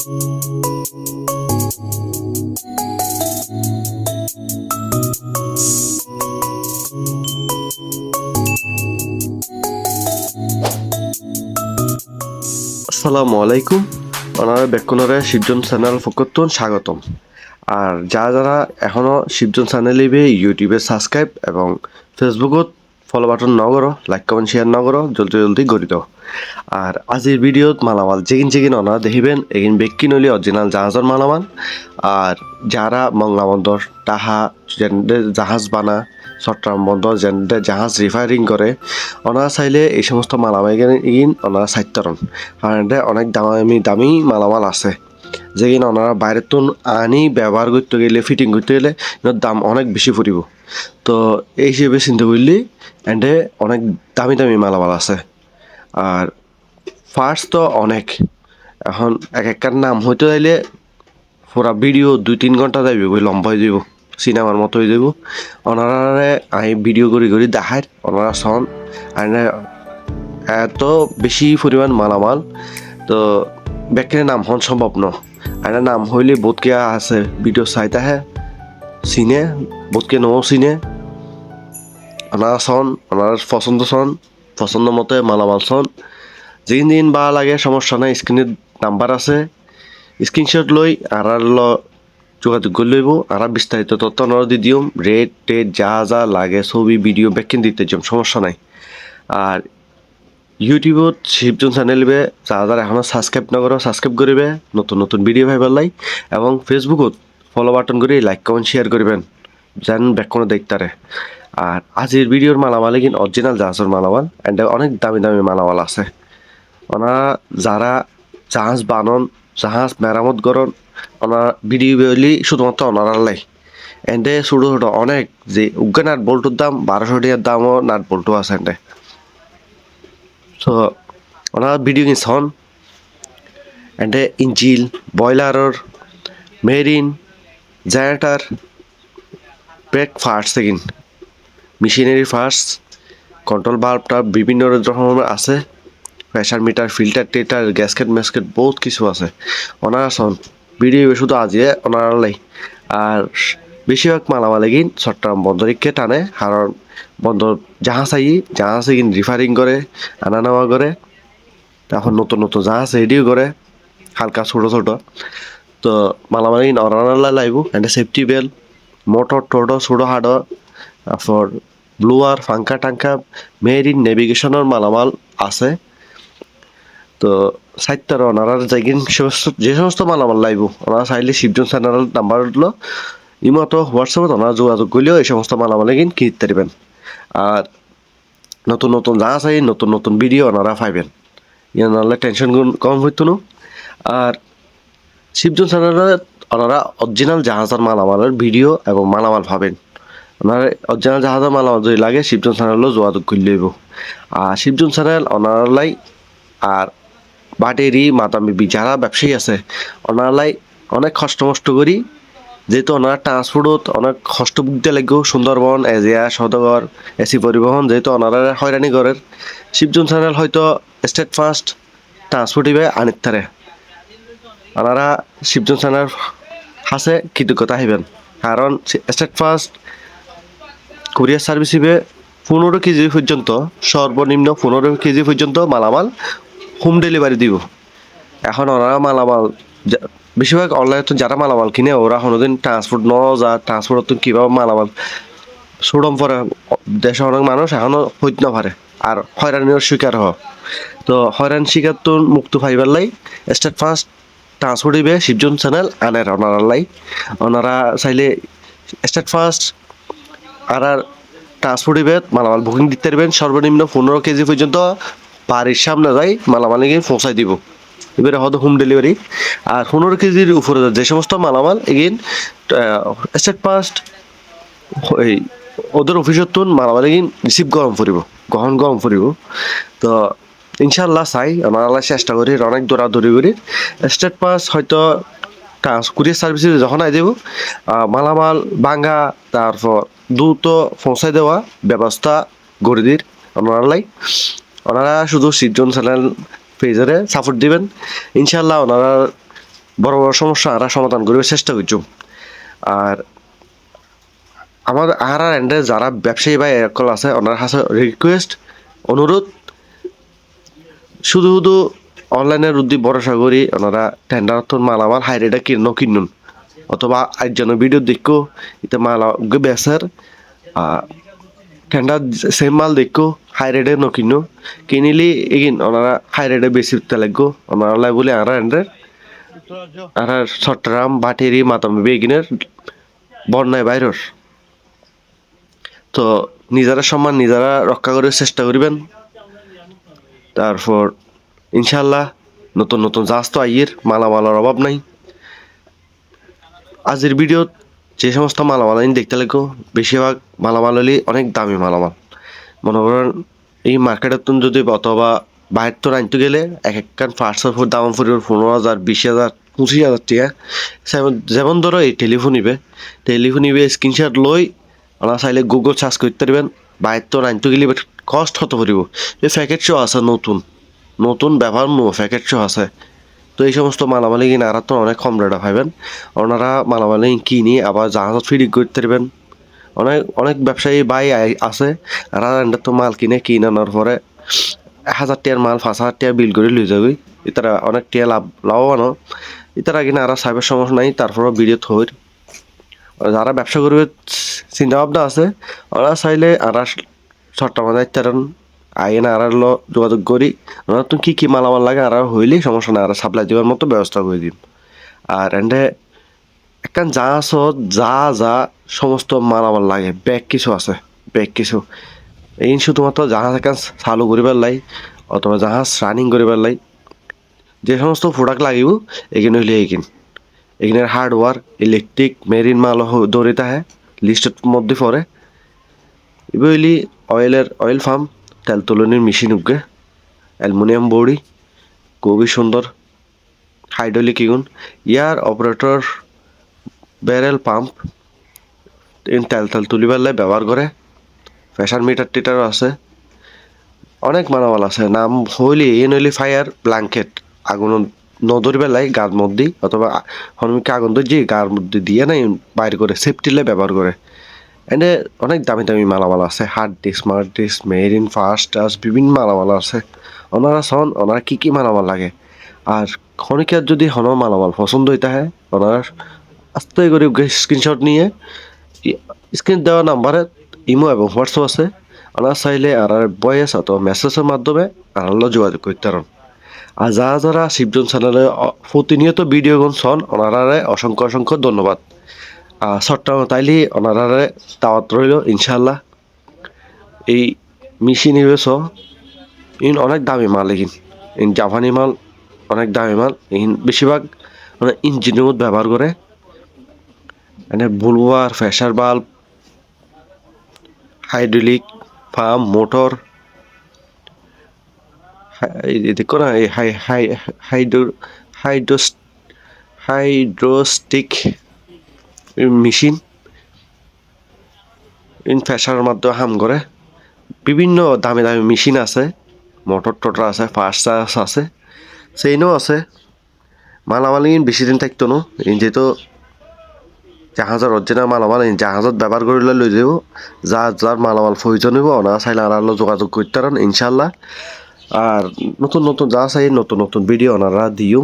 আসসালামু আলাইকুম। ওনারা বেক্ষণরে শিবজন চ্যানেল ফকতুন স্বাগতম। আর যারা যারা এখনও শিবজন চ্যানেলে ইউটিউবে সাবস্ক্রাইব এবং ফেসবুকত ফলো বাটন নগর লাইক কমেন্ট শেয়ার নগর জলদি জলদি গড়ি দাও আর আজির ভিডিওত মালামাল যেগিন যেগিন ওনারা দেখিবেন, এগিন বেক্কি নলি অরিজিনাল জাহাজের মালামাল। আর যারা মংলা বন্দর তাহা জাহাজ বানা, চট্টগ্রাম বন্দর যেনে জাহাজ রিফায়ারিং করে ওনারা চাইলে এই সমস্ত মালামাল ওনারা চাইতরন আর অনেক দামি দামি মালামাল আছে। যেগিন ওনারা বাইরের তুন আনি ব্যবহার করতে গেলে ফিটিং করতে গেলে দাম অনেক বেশি পড়িব। তো এই হিসেবে চিন্তা করলে এন্ডে অনেক দামি দামি মালামাল আছে। আর ফার্স্ট তো অনেক। এখন এক একটার নাম হইতে চাইলে পুরা ভিডিও দুই তিন ঘণ্টা যাইব বই লম্বা হয়ে যাব সিনেমার মতো হয়ে যাব ওনারারে আমি ভিডিও করি করি দেখায় ওনারা সন আর এত বেশি পরিমাণ মালামাল, তো ব্যাকের নাম হন সম্ভব ন। আর নাম হইলে বোধকে আছে ভিডিও চাইতে হে চিনে বোধকে নও চিনে। ওনারা সন ওনার পছন্দ সন পছন্দ মতে মালামাল সন যেদিন দিন বা লাগে সমস্যা নাই স্ক্রিনের নাম্বার আছে। স্ক্রিনশট লই আর ল যোগাযোগ করে লইব। আর বিস্তারিত তথ্য নর দি দিম রেট টেট যা যা লাগে, ছবি ভিডিও ব্যাকিং দিতে যাম সমস্যা নাই। আর ইউটিউবত শিবজন চ্যানেলবে যারা যারা এখনও সাবস্ক্রাইব নকর সাবস্ক্রাইব করিবে নতুন নতুন ভিডিও ভাইবার লাই, এবং ফেসবুকত ফলো বাটন করে লাইক কমেন্ট শেয়ার করবেন যেন ব্যাকনো দেখতারে আর আজির ভিডিওর মালামাল কিন্তু অরিজিনাল জাহাজের মালামাল এন্ড অনেক দামি দামি মালামাল আছে। ওনারা যারা জাহাজ বানন, জাহাজ মেরামত করন ওনার ভিডিও বেরলি শুধুমাত্র ওনারা লাই। এন্ডে ছোটো ছোটো অনেক যে উগ্গে নাট বল্টুর দাম বারোশো টাকার দামও নাট বল্টু আছে এন্ডে তো ওনারা ভিডিও কিনছ হন এন্ডে ইঞ্জিল বয়লারর মেরিন জেনারেটার ব্রেক ফার্স্ট সেকিন মেশিনারি ফার্স্ট কন্ট্রোল বাল্বটা বিভিন্ন রকমের আছে। প্রেশার মিটার ফিল্টার টেটার গ্যাসকেট ম্যাসকেট বহুত কিছু আছে। ওনারা সন ভিডিও শুধু আজিয়ে ওনারা লাই আর বেশিরভাগ মালামাল গিন চট্টগ্রাম বন্দরিককে টানে কারণ বন্দর জাহাজ আই জাহাজ গিন রিফারিং করে আনা নেওয়া করে এখন নতুন নতুন জাহাজ রেডিও করে, হালকা ছোট ছোট। তো মালামাল গিন অরানালা লাইব, এন্ড সেফটি বেল মোটর টোটো, ছোটো হাডো তারপর ব্লুয়ার ফাঙ্কা টাঙ্কা মেরিন নেভিগেশনের মালামাল আছে। তো সাইটটার ওনারা যাইগিন যে সমস্ত মালামাল লাইব, ওনারা চাইলে শিবজন চ্যানেল নাম্বার উঠল ইমতো হোয়াটসঅ্যাপত ওনারা যোগাযোগ করলেও এই সমস্ত মালামালে কিন কিনতে পারবেন। আর নতুন নতুন যা আছে, নতুন নতুন ভিডিও ওনারা পাইবেন। ইয়ে টেনশন কম হইতো আর শিবজন চ্যানেলে ওনারা অরিজিনাল জাহাজের মালামালের ভিডিও এবং মালামাল পাবেন। ওনার অরিজিনাল জাহাজের মালামাল যদি লাগে, শিবজন চ্যানেলও যোগাযোগ করে লইব। আর শিবজন চ্যানেল ওনারালাই আর বাটেরি মাতামিবি যারা ব্যবসায়ী আছে ওনারালাই অনেক কষ্ট মষ্ট করি যেহেতু ওনারা ট্রান্সপোর্টত অনেক কষ্ট বুকতে লাগবে, সুন্দরবন, এজিয়া, সদগর, এসি পরিবহন যেহেতু ওনারা হয়রানি করেন শিবজন চ্যানেল হয়তো স্টেট ফার্স্ট ট্রান্সপোর্ট ইবে আনিত তারে ওনারা শিবজন চ্যানেল হাসে কৃতজ্ঞতা হইবেন কারণ স্টেট ফার্স্ট কুরিয়ার সার্ভিস হিসেবে পনেরো কেজি পর্যন্ত সর্বনিম্ন পনেরো কেজি পর্যন্ত মালামাল হোম ডেলিভারি দিব। এখন ওরা মালামাল বেশিরভাগ অনলাইনে তো যারা মালামাল কিনে, ওরা কোনোদিন ট্রান্সপোর্ট ন যা ট্রান্সপোর্ট তো কীভাবে মালামাল সুড়ম পরে, দেশে অনেক মানুষ এখনও হইতে না পারে। আর হয়রানির শিকার হ তো হয়রান শিকার তো মুক্ত পাইবার লাই স্টেট ফার্স্ট ট্রান্সপোর্ট দিবে, শিবজন চ্যানেল আনের ওনারা লাই। ওনারা চাইলে স্টেট ফার্স্ট আর আর ট্রান্সপোর্ট দিবে, মালামাল বুকিং দিতে পারবেন। সর্বনিম্ন পনেরো কেজি পর্যন্ত বাড়ির সামনে যাই, মালামাল গিয়ে পৌঁছাই দিব। এবারে হয়তো হোম ডেলিভারি আর পনেরো কেজির উপরে যে সমস্ত মালামাল এগেইন স্টেট পাস্ট এই ওদের অফিসত তুন মালামাল এগিন রিসিভ গরম ফুরিব গ্রহণ গরম ফুরিব তো ইনশাল্লাহ চাই ওনারা চেষ্টা করি অনেক দৌড়াদৌড়ি করি। স্টেট পাস হয়তো কুরিয়ার সার্ভিসে যখন আই দেব মালামাল ভাঙ্গা তারপর দ্রুত পৌঁছাই দেওয়া, ব্যবস্থা গড়ে দির। ওনারালাই ওনারা শুধু সিজন চ্যানেল পেজরে সাপোর্ট দিবেন। ইনশাল্লাহ ওনারা বড় বড় সমস্যা আর সমাধান করার চেষ্টা করছি। আর আমাদের আর আর এন্ডে যারা ব্যবসায়ী বা একল আছে, ওনার কাছে রিকোয়েস্ট অনুরোধ, শুধু শুধু অনলাইনের উদ্দি ভরসা করি ওনারা টেন্ডার মালামাল হাই রেটে কিন কিনুন। অথবা আজজন ভিডিও দেখো ইতে মালা বেসার টেন্ডার সেম মাল দেখো হাই রেটে নকিনো। কিনিলি, এগিন ওনারা হাই রেটে বেশি লাগবো। ওনারা লাই বলে আর এন্ডের। আর চট্টগ্রাম বাটেরি মাতামবি, এগিনের বন্যায় বাইরের। তো নিজেরা সম্মান, নিজেরা রক্ষা করার চেষ্টা করিবেন। তারপর ইনশাল্লাহ নতুন নতুন জাহাজ তো আইয়ের, মালামালের অভাব নাই। আজের ভিডিও যে সমস্ত মালামাল আমি দেখতে লাগো বেশিরভাগ মালামাল হলে অনেক দামি মালামাল। মনে করেন, এই মার্কেটের তুন যদি অথবা বাইরের তো আনতে গেলে এক একখান ফার্স্টের ফুট দাম ফুরিব পনেরো হাজার, বিশ হাজার, পঁচিশ হাজার টাকা। যেমন- ধরো এই টেলিফোন নিবে টেলিফোন নিবে স্ক্রিনশট লই, ওরা চাইলে গুগল সার্চ করতে পারবেন বাইরের তো আনতে গেলে কষ্ট হতে পারিব এই প্যাকেট শো আছে নতুন। নতুন ব্যবহার প্যাকেট শো আছে। তো এই সমস্ত মালামালি কিনে আর তো অনেক কম রেটে পাইবেন। ওনারা মালামালি কিনি আবার জাহাজত ফিরি করতে পারবেন। অনেক অনেক ব্যবসায়ী ভাই আছে আর তো মাল কিনে কিনানোর পরে এক হাজার টিয়ার মাল, পাঁচ হাজার টিয়া বিল করে লই যাবি। ইতারা অনেক টিয়া লাভ লাভবান ইতারা কিনা আর সাইবার সমস্যা নাই, তারপরও ভিডিও থইর। যারা ব্যবসা করবে, চিন্তা ভাবনা আছে, ওরা চাইলে আর মাথায় তারা আইন আর ল যোগাযোগ করি। ওরা তো কী কী মালামাল লাগে আর হইলে সমস্যা নাই আর সাপ্লাই দেওয়ার মতো ব্যবস্থা করে দিম। আর এন্ডে একখান জাহাজ যা যা সমস্ত মালামাল লাগে, ব্যাগ কিছু আছে, ব্যাগ কিছু। এই শুধুমাত্র জাহাজ একখান চালু করিবার লাই, অথবা জাহাজ রানিং করিবার লাই। যে সমস্ত প্রোডাক্ট লাগিব এখানে হইলে এইখিন এখানের হার্ডওয়ার ইলেকট্রিক মেরিন মাল দৌড়িতে আহে লিস্টের মধ্যে পড়ে। হইলি অয়েলের অয়েল ফার্ম তেল তুলনির মেশিন উগে অ্যালুমিনিয়াম বড়ি খুবই সুন্দর হাইড্রোলিক ইগুন ইয়ার অপারেটর ব্যারেল পাম্প তেল তেল তুলিবার লাই ব্যবহার করে। প্রেশার মিটার টিটারও আছে। অনেক মালামাল আছে। নাম হইলি এ নইলি ফায়ার ব্ল্যাঙ্কেট আগুন নদরিবার লাই গার মধ্যে অথবা হনুমিকে আগুন ধরছি গার মধ্যে দিয়ে নাই, বাইর করে সেফটিলে ব্যবহার করে। এনে অনেক দামি দামি মালামাল আছে। Hard disk smart disk marine fast টাস বিভিন্ন মালামাল আছে। ওনারা শোন ওনারা কী কী মালামাল লাগে? আর খনিকার যদি হন মালামাল পছন্দ হইতে হয় ওনারা আস্তে করে স্ক্রিনশট নিয়ে, স্ক্রিন দেওয়া নাম্বারে ইমো এবং হোয়াটসঅ্যাপ আছে। ওনারা চাইলে আর ভয়েস অথবা মেসেজের মাধ্যমে আনারও যোগাযোগ করতে পারেন। আর যারা যারা শিবজন চ্যানেলে প্রতিনিয়ত ভিডিও গুণ শোন ওনারারে অসংখ্য অসংখ্য ধন্যবাদ। ছোট্ট তাইলে ওনারারে দাওয়াত রইল ইনশাল্লাহ এই মেশিন ইউএস ইন অনেক দামি মাল এগিন ইন জাপানি মাল, অনেক দামি মাল। ইন বেশিরভাগ মানে ইঞ্জিনের মধ্যে ব্যবহার করে মানে বুলওয়ার প্রেশার বাল্ব হাইড্রোলিক পাম্প মোটর দেখো না এই হাই হাই হাইড্রো হাইড্রোস হাইড্রোস্টিক মেশিন ইন মাধ্যমে হাম করে। বিভিন্ন দামি দামি মেশিন আছে, মোটর টটর আছে ফার্স্ট চার্জ আছে সেইনও আছে। মালামাল ইন বেশি দিন থাকতো ন। ইন যেহেতু জাহাজৰ অৰিজিনেল মালামাল ইন জাহাজত ব্যৱহাৰ কৰিলে লৈ যাব যাৰ যাৰ মালামাল প্ৰয়োজন হইব ওনারা চাইলে আর যোগাযোগ করতে পারেন ইনশাল্লাহ আর নতুন নতুন যা চাই নতুন নতুন ভিডিও ওনারা দিও।